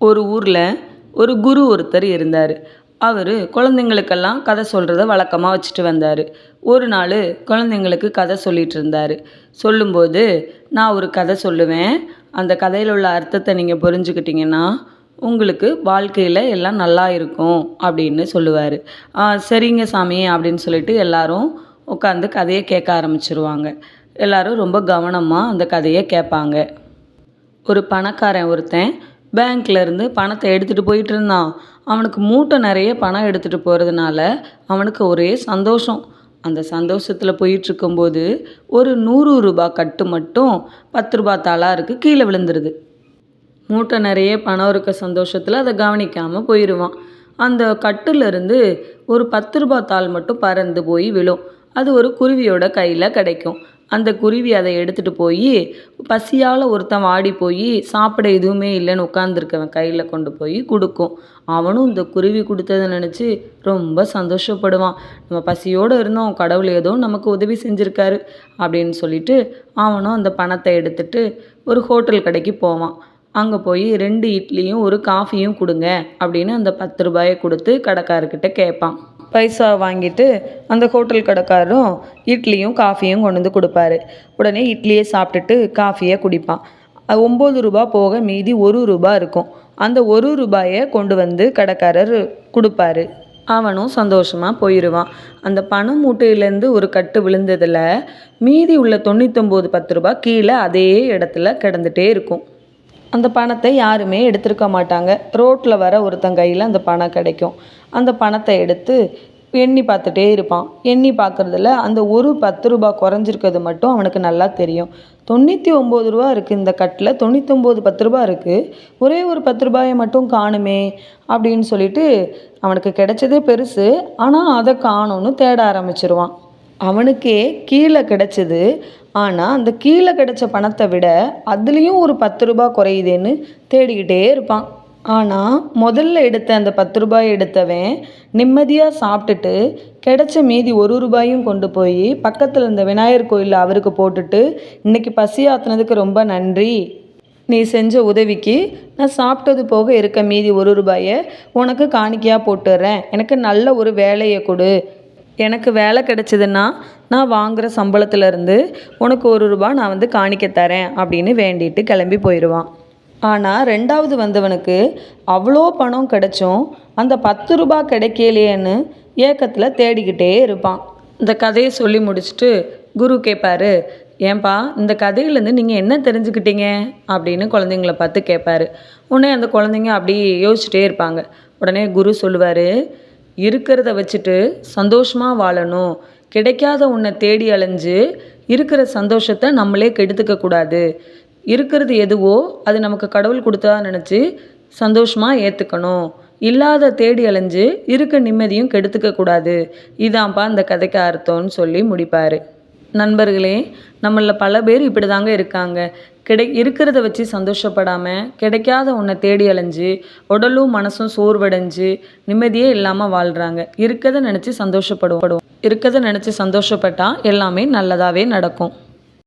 ஒரு ஊரில் ஒரு குரு ஒருத்தர் இருந்தார். அவர் குழந்தைங்களுக்கெல்லாம் கதை சொல்கிறத வழக்கமாக வச்சுட்டு வந்தார். ஒரு நாள் குழந்தைங்களுக்கு கதை சொல்லிகிட்டு இருந்தார். சொல்லும்போது நான் ஒரு கதை சொல்லுவேன். அந்த கதையில் உள்ள அர்த்தத்தை நீங்கள் புரிஞ்சுக்கிட்டிங்கன்னா உங்களுக்கு வாழ்க்கையில் எல்லாம் நல்லா இருக்கும் அப்படின்னு சொல்லுவார். சரிங்க சாமி அப்படின்னு சொல்லிட்டு எல்லாரும் உட்காந்து கதையை கேட்க ஆரம்பிச்சிருவாங்க. எல்லாரும் ரொம்ப கவனமாக அந்த கதையை கேட்பாங்க. ஒரு பணக்காரன் ஒருத்தன் பேங்க்ல இருந்து பணத்தை எடுத்துகிட்டு போயிட்டு இருந்தான். அவனுக்கு மூட்டை நிறைய பணம் எடுத்துகிட்டு போகிறதுனால அவனுக்கு ஒரே சந்தோஷம். அந்த சந்தோஷத்தில் போயிட்டுருக்கும்போது ஒரு நூறு ரூபாய் கட்டு மட்டும் பத்து ரூபா தாளாருக்கு கீழே விழுந்துருது. மூட்டை நிறைய பணம் இருக்க சந்தோஷத்தில் அதை கவனிக்காமல் போயிடுவான் அந்த கட்டுலேருந்து ஒரு பத்து ரூபா தாள் மட்டும் பறந்து போய் விழும். அது ஒரு குருவியோட கையில் கிடைக்கும். அந்த குருவி அதை எடுத்துகிட்டு போய் பசியால் ஒருத்தன் வாடி போய் சாப்பிட எதுவுமே இல்லைன்னு உட்காந்துருக்கவன் கையில் கொண்டு போய் கொடுக்கும். அவனும் இந்த குருவி கொடுத்ததை நினச்சி ரொம்ப சந்தோஷப்படுவான். நம்ம பசியோடு இருந்தோம் கடவுள் ஏதோ நமக்கு உதவி செஞ்சுருக்காரு அப்படின்னு சொல்லிட்டு அவனும் அந்த பணத்தை எடுத்துட்டு ஒரு ஹோட்டல் கடைக்கு போவான். அங்கே போய் ரெண்டு இட்லியும் ஒரு காஃபியும் கொடுங்க அப்படின்னு அந்த பத்து ரூபாயை கொடுத்து கடைக்காரர்கிட்ட கேட்பான் பைசா வாங்கிட்டு அந்த ஹோட்டல் கடைக்காரரும் இட்லியும் காஃபியும் கொண்டு வந்து கொடுப்பாரு. உடனே இட்லியை சாப்பிட்டுட்டு காஃபியை குடிப்பான். ஒம்பது ரூபா போக மீதி ஒரு ரூபா இருக்கும். அந்த ஒரு ரூபாயை கொண்டு வந்து கடைக்காரர் கொடுப்பாரு. அவனும் சந்தோஷமாக போயிடுவான் அந்த பணம் மூட்டையிலேருந்து ஒரு கட்டு விழுந்ததில் மீதி உள்ள தொண்ணூத்தொம்பது பத்து ரூபா கீழே அதே இடத்துல கிடந்துட்டே இருக்கும். அந்த பணத்தை யாருமே எடுத்திருக்க மாட்டாங்க. ரோட்டில் வர ஒருத்தன் கையில் அந்த பணம் கிடைக்கும். அந்த பணத்தை எடுத்து எண்ணி பார்த்துட்டே இருப்பான். எண்ணி பார்க்குறதுல அந்த ஒரு பத்து ரூபா குறைஞ்சிருக்கிறது மட்டும் அவனுக்கு நல்லா தெரியும். தொண்ணூற்றி ஒம்பது ரூபா இருக்குது இந்த கட்டில். தொண்ணூற்றொம்பது பத்து ரூபா இருக்குது ஒரே ஒரு பத்து ரூபாயை மட்டும் காணுமே அப்படின்னு சொல்லிட்டு அவனுக்கு கிடைச்சதே பெருசு. ஆனால் அதை காணும்னு தேட ஆரம்பிச்சிருவான். அவனுக்கே கீழே கிடச்சிது. ஆனால் அந்த கீழே கிடச்ச பணத்தை விட அதுலேயும் ஒரு பத்து ரூபா குறையுதேன்னு தேடிக்கிட்டே இருப்பான். ஆனால் முதல்ல எடுத்த அந்த பத்து ரூபாய் எடுத்தவன் நிம்மதியாக சாப்பிட்டுட்டு கிடைச்ச மீதி ஒரு ரூபாயும் கொண்டு போய் பக்கத்தில் இருந்த விநாயகர் கோயிலில் அவருக்கு போட்டுட்டு இன்னைக்கு பசி ஆத்துனதுக்கு ரொம்ப நன்றி. நீ செஞ்ச உதவிக்கு நான் சாப்பிட்டது போக இருக்க மீதி ஒரு ரூபாயை உனக்கு காணிக்கையாக போட்டுடுறேன் எனக்கு நல்ல ஒரு வேலையை கொடு. எனக்கு வேலை கிடைச்சதுன்னா நான் வாங்குகிற சம்பளத்துலேருந்து உனக்கு ஒரு ரூபா நான் வந்து காணிக்க தரேன் அப்படின்னு வேண்டிட்டு கிளம்பி போயிடுவான் ஆனால் ரெண்டாவது வந்தவனுக்கு அவ்வளோ பணம் கிடைச்சும் அந்த பத்து ரூபா கிடைக்கலையேன்னு ஏக்கத்தில் தேடிக்கிட்டே இருப்பான். இந்த கதையை சொல்லி முடிச்சுட்டு குரு கேட்பாரு ஏன்பா இந்த கதையிலேருந்து நீங்கள் என்ன தெரிஞ்சுக்கிட்டீங்க? அப்படின்னு குழந்தைங்கள பார்த்து கேட்பாரு உடனே அந்த குழந்தைங்க அப்படி யோசிச்சுட்டே இருப்பாங்க. உடனே குரு சொல்லுவார் இருக்கிறத வச்சுட்டு சந்தோஷமாக வாழணும். கிடைக்காத ஒன்றை தேடி அலைஞ்சு இருக்கிற சந்தோஷத்தை நம்மளே கெடுத்துக்கக்கூடாது இருக்கிறது எதுவோ அது நமக்கு கடவுள் கொடுத்ததா நினச்சி சந்தோஷமாக ஏற்றுக்கணும் இல்லாத தேடி அலைஞ்சு இருக்க நிம்மதியும் கெடுத்துக்க கூடாது. இதான்ப்பா அந்த கதைக்கு அர்த்தம்னு சொல்லி முடிப்பார். நண்பர்களே நம்மளில் பல பேர் இப்படி தாங்க இருக்காங்க. கிடை இருக்கிறத வச்சு சந்தோஷப்படாமல் கிடைக்காத ஒன்றை தேடி அலைஞ்சு உடலும் மனசும் சோர்வடைஞ்சு நிம்மதியே இல்லாமல் வாழ்கிறாங்க இருக்கதை நினச்சி சந்தோஷப்படுவோம். இருக்கதை நினச்சி சந்தோஷப்பட்டால் எல்லாமே நல்லதாகவே நடக்கும்.